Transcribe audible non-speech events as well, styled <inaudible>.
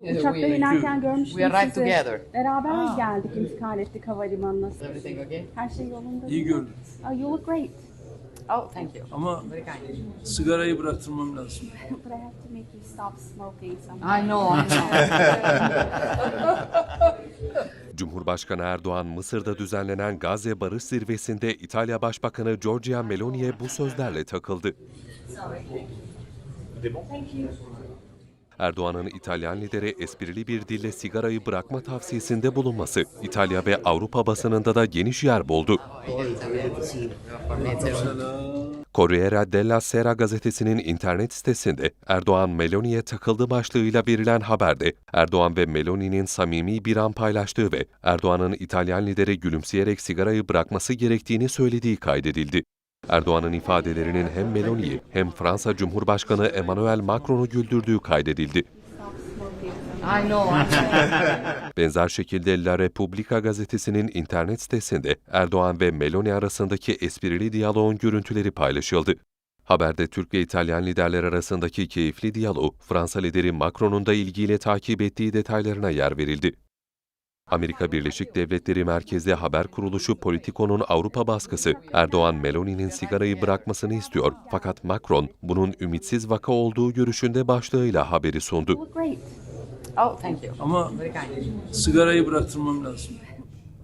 Uçaktan we, inerken görmüştüm we arrived sizi. together. Beraber Ah. geldik, intikal ettik havalimanına. Is everything okay? Her şey yolunda. İyi gördüm. Oh, you look great. Oh, thank you. Ama Very kind. sigarayı bıraktırmam lazım. <laughs> But I have to make you stop smoking somehow. I know, I know. <laughs> Cumhurbaşkanı Erdoğan Mısır'da düzenlenen Gazze Barış Zirvesi'nde İtalya Başbakanı Giorgia Meloni'ye bu sözlerle takıldı. Erdoğan'ın İtalyan lidere esprili bir dille sigarayı bırakma tavsiyesinde bulunması İtalya ve Avrupa basınında da geniş yer buldu. Corriere della Sera gazetesinin internet sitesinde Erdoğan Meloni'ye takıldı başlığıyla verilen haberde Erdoğan ve Meloni'nin samimi bir an paylaştığı ve Erdoğan'ın İtalyan lidere gülümseyerek sigarayı bırakması gerektiğini söylediği kaydedildi. Erdoğan'ın ifadelerinin hem Meloni'yi hem Fransa Cumhurbaşkanı Emmanuel Macron'u güldürdüğü kaydedildi. Benzer şekilde La Repubblica gazetesinin internet sitesinde Erdoğan ve Meloni arasındaki esprili diyaloğun görüntüleri paylaşıldı. Haberde Türk ve İtalyan liderler arasındaki keyifli diyalog, Fransa lideri Macron'un da ilgiyle takip ettiği detaylarına yer verildi. Amerika Birleşik Devletleri merkezli haber kuruluşu Politico'nun Avrupa baskısı Erdoğan Meloni'nin sigarayı bırakmasını istiyor fakat Macron bunun ümitsiz vaka olduğu görüşünde başlığıyla haberi sundu. Oh. Ama sigarayı bıraktırmam lazım.